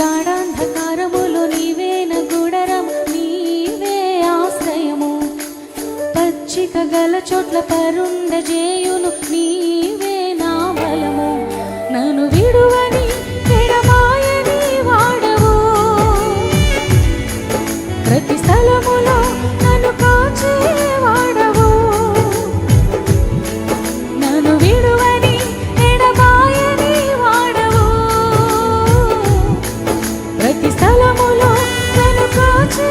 గాఢాంధకారములో నీవేన గుడరం నీవే ఆశ్రయము. పచ్చిక గల చోట్ల పరుండ చేయును నీవే నా బలము. నన్ను విడువని వాడవు. ప్రతి స్థలములో నన్ను కలములో వెనుకాచే